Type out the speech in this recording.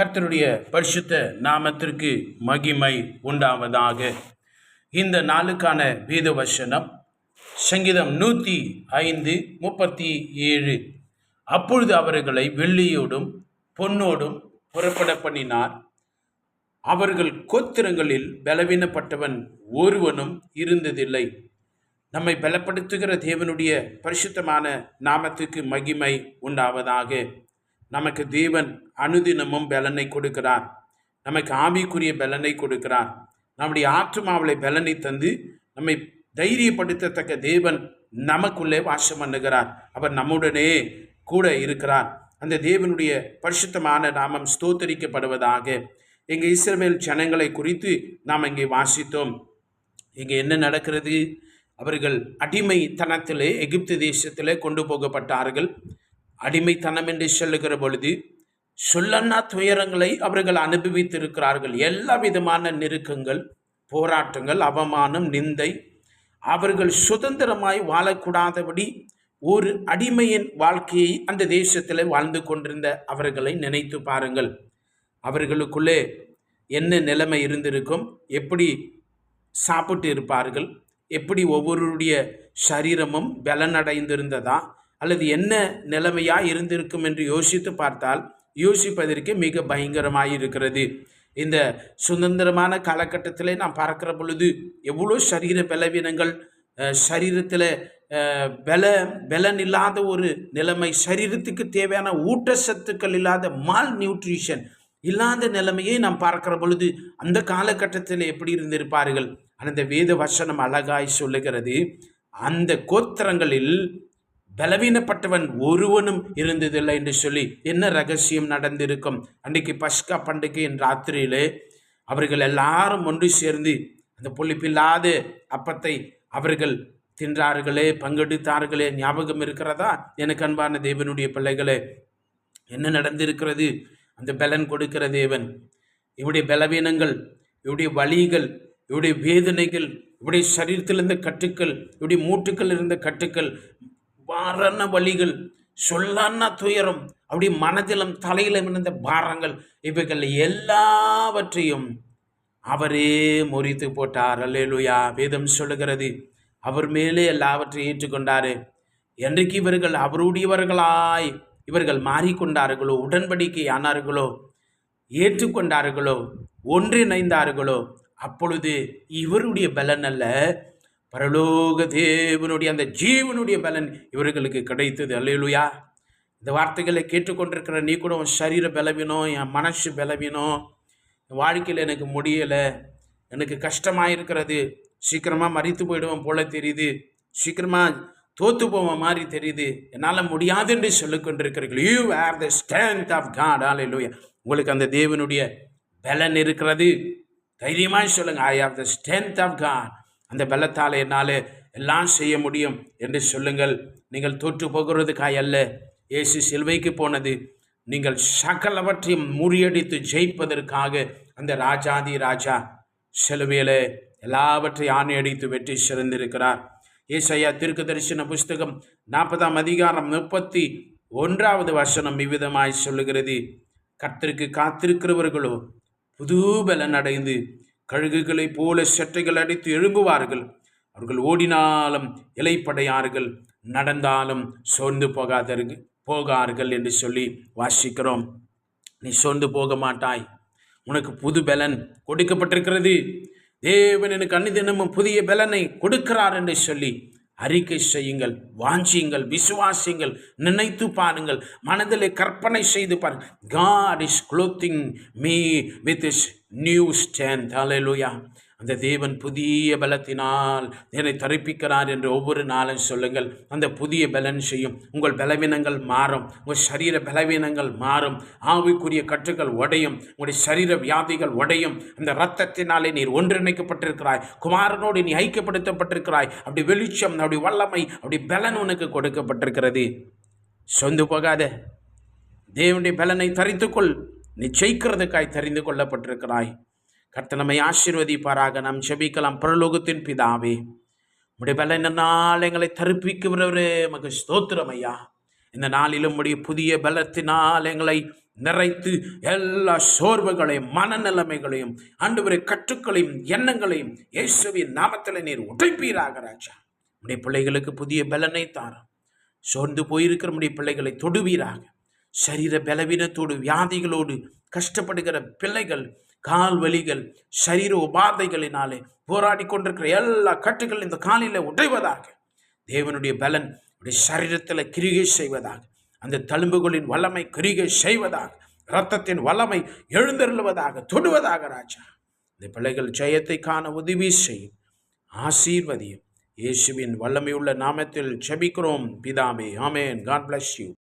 கர்த்தருடைய பரிசுத்த நாமத்திற்கு மகிமை உண்டாவதாக. இந்த நாளுக்கான வேத வசனம் சங்கீதம் நூற்றி ஐந்து முப்பத்தி ஏழு. அப்பொழுது அவர்களை வெள்ளியோடும் பொன்னோடும் புறப்பட பண்ணினார். அவர்கள் கோத்திரங்களில் பலவீனப்பட்டவன் ஒருவனும் இருந்ததில்லை. நம்மை பலப்படுத்துகிற தேவனுடைய பரிசுத்தமான நாமத்துக்கு மகிமை உண்டாவதாக. நமக்கு தேவன் அனுதினமும் பலனை கொடுக்கிறார். நமக்கு ஆவிக்குரிய பலனை கொடுக்கிறார். நம்முடைய ஆற்றுமாவளை பலனை தந்து நம்மை தைரியப்படுத்தத்தக்க தேவன் நமக்குள்ளே வாசம் பண்ணுகிறார். அவர் நம்முடனே கூட இருக்கிறார். அந்த தேவனுடைய பரிசுத்தமான நாமம் ஸ்தோத்தரிக்கப்படுவதாக எங்கள் இஸ்ரவேல் ஜனங்களை குறித்து நாம் இங்கே வாசித்தோம். இங்கே என்ன நடக்கிறது? அவர்கள் அடிமைத்தனத்திலே எகிப்து தேசத்திலே கொண்டு போகப்பட்டார்கள். அடிமைத்தனம் என்று சொல்லுகிற பொழுது சொல்லன்னா துயரங்களை அவர்கள் அனுபவித்திருக்கிறார்கள். எல்லா விதமான நெருக்கங்கள் போராட்டங்கள் அவமானம் நிந்தை அவர்கள் சுதந்திரமாய் வாழக்கூடாதபடி ஒரு அடிமையின் வாழ்க்கையை அந்த தேசத்தில் வாழ்ந்து கொண்டிருந்த அவர்களை நினைத்து பாருங்கள். அவர்களுக்குள்ளே என்ன நிலைமை இருந்திருக்கும்? எப்படி சாப்பிட்டு இருப்பார்கள்? எப்படி ஒவ்வொருடைய சரீரமும் பலனடைந்திருந்ததா? அல்லது என்ன நிலைமையாக இருந்திருக்கும் என்று யோசித்து பார்த்தால் யோசிப்பதற்கு மிக பயங்கரமாக இருக்கிறது. இந்த சுதந்திரமான காலகட்டத்தில் நாம் பார்க்கிற பொழுது எவ்வளோ சரீர பலவீனங்கள் சரீரத்தில் பல பலன் இல்லாத ஒரு நிலைமை சரீரத்துக்கு தேவையான ஊட்டச்சத்துக்கள் இல்லாத மால் நியூட்ரிஷன் இல்லாத நிலைமையை நாம் பார்க்கிற பொழுது அந்த காலகட்டத்தில் எப்படி இருந்திருப்பார்கள்? அந்த வேத வசனம் அழகாய் சொல்லுகிறது அந்த கோத்திரங்களில் பலவீனப்பட்டவன் ஒருவனும் இருந்ததில்லை என்று சொல்லி என்ன ரகசியம் நடந்திருக்கும்? அன்றைக்கு பஸ்கா பண்டிகையின் ராத்திரியிலே அவர்கள் எல்லாரும் ஒன்று சேர்ந்து அந்த புளிப்பில்லாத அப்பத்தை அவர்கள் தின்றார்களே பங்கெடுத்தார்களே ஞாபகம் இருக்கிறதா? எனக்கு அன்பான தேவனுடைய பிள்ளைகளே என்ன நடந்திருக்கிறது? அந்த பலன் கொடுக்கிற தேவன். இவருடைய பலவீனங்கள் இவருடைய வலிகள் இவருடைய வேதனைகள் இவருடைய சரீரத்தில் இருந்த கட்டுக்கள் இவருடைய மூட்டுக்கள் இருந்த கட்டுக்கள் வாரண வழிகள் சொல்லான துயரம் அப்படி மனதிலும் தலையிலும் இருந்த பாரங்கள் இவைகள் எல்லாவற்றையும் அவரே முறித்து போட்டார். அல்லேலுயா. வேதம் சொல்லுகிறது அவர் மேலே எல்லாவற்றையும் ஏற்றுக்கொண்டாரு. என்றைக்கு இவர்கள் அவருடையவர்களாய் இவர்கள் மாறிக்கொண்டார்களோ உடன்படிக்கை ஆனார்களோ ஏற்றுக்கொண்டார்களோ ஒன்றிணைந்தார்களோ அப்பொழுது இவருடைய பலன் அல்ல பரலோக தேவனுடைய அந்த ஜீவனுடைய பலன் இவர்களுக்கு கிடைத்தது. அல்லையிலுயா இந்த வார்த்தைகளை கேட்டுக்கொண்டிருக்கிற நீ கூட உன் சரீர பலவீனம் என் மனசு பலவீனம் என் வாழ்க்கையில் எனக்கு முடியலை எனக்கு கஷ்டமாக இருக்கிறது சீக்கிரமாக மறித்து போயிடுவோம் போல தெரியுது சீக்கிரமாக தோத்து போவோம் மாதிரி தெரியுது என்னால் முடியாது என்று சொல்லிக்கொண்டிருக்கிறீர்கள் you have the strength of God அல்லேலூயா. உங்களுக்கு அந்த தேவனுடைய பலன் இருக்கிறது. தைரியமாக சொல்லுங்கள் I have the strength of God அந்த பலத்தால் என்னால் எல்லாம் செய்ய முடியும் என்று சொல்லுங்கள். நீங்கள் தோற்று போகிறதுக்காய் அல்ல. இயேசு சிலுவைக்கு போனது. நீங்கள் சகலவற்றையும் முறியடித்து ஜெயிப்பதற்காக அந்த ராஜாதி ராஜா. சிலுவையில் எல்லாவற்றையும் ஆணையடித்து வெற்றி சிறந்திருக்கிறார். ஏசையா திருக்கு தரிசன புஸ்தகம் நாற்பதாம் அதிகாரம் முப்பத்தி ஒன்றாவது வசனம் இவ்விதமாய் சொல்லுகிறது. கர்த்தருக்கு காத்திருக்கிறவர்களோ புது பலன் அடைந்து கழுகுகளைப் போல சட்டைகள் அடித்து எழும்புவார்கள். அவர்கள் ஓடினாலும் இலைப்படையார்கள். நடந்தாலும் சோர்ந்து போகாதர்கள் போகார்கள் என்று சொல்லி வாசிக்கிறோம். நீ சோர்ந்து போக மாட்டாய். உனக்கு புது பலன் கொடுக்கப்பட்டிருக்கிறது. தேவன் எனக்கு அன்னிதினமும் புதிய பலனை கொடுக்கிறார் என்று சொல்லி அறிக்கை செய்யுங்கள் வாஞ்சியுங்கள் விசுவாசியுங்கள் நினைத்து பாருங்கள் மனதில் கற்பனை செய்து பாருங்கள். God is clothing me with his new strength ஹalleluya அந்த தேவன் புதிய பலத்தினால் என்னை தரிப்பிக்கிறார் என்று ஒவ்வொரு நாளும் சொல்லுங்கள். அந்த புதிய பலன் செய்யும். உங்கள் பலவீனங்கள் மாறும். உங்கள் சரீர பலவீனங்கள் மாறும். ஆவிக்குரிய கற்றுகள் உடையும். உங்களுடைய சரீர வியாதிகள் உடையும். அந்த இரத்தத்தினாலே நீர் ஒன்றிணைக்கப்பட்டிருக்கிறாய். குமாரனோடு நீ ஐக்கியப்படுத்தப்பட்டிருக்கிறாய். அப்படி வெளிச்சம் அப்படி வல்லமை அப்படி பலன் உனக்கு கொடுக்கப்பட்டிருக்கிறது. சொந்து போகாத. தேவனுடைய பலனை தரித்துக்கொள். நிச்சயிக்கிறதுக்காய் தெரிந்து கொள்ளப்பட்டிருக்கிறாய். கர்த்தனமை ஆசீர்வதிப்பாராக. நாம் செபிக்கலாம் பரலோகத்தின் பிதாவே உடைய பலனால் எங்களை தருப்பிக்கிறவரே மக ஸ்தோத்திரம் ஐயா. இந்த நாளிலும் உடைய புதிய பலத்தினால் எங்களை நிறைத்து எல்லா சோர்வுகளையும் மனநிலைமைகளையும் ஆண்டவரை கற்றுக்களையும் எண்ணங்களையும் இயேசுவின் நாமத்தில் நீர் உடைப்பீராக ராஜா. உடைய பிள்ளைகளுக்கு புதிய பலனை தாரும். சோர்ந்து போயிருக்கிற உடைய பிள்ளைகளை தொடுவீராக. சரீர பலவீனத்தோடு வியாதிகளோடு கஷ்டப்படுகிற பிள்ளைகள் கால் வலிகள் சரீர உபாதைகளினாலே போராடி கொண்டிருக்கிற எல்லா கட்டுகள் இந்த காலில உடைவதாக. தேவனுடைய பலன் உடைய சரீரத்தில் கிரிகை செய்வதாக. அந்த தழும்புகளின் வல்லமை கிரிகை செய்வதாக. இரத்தத்தின் வல்லமை எழுந்தருளுவதாக தொடுவதாக ராஜா. இந்த பிள்ளைகள் ஜெயத்தை காண உதவி செய்யும். ஆசீர்வதியும். இயேசுவின் வல்லமையுள்ள நாமத்தில் செபிக்கிறோம் பிதாமே ஆமேன். God bless you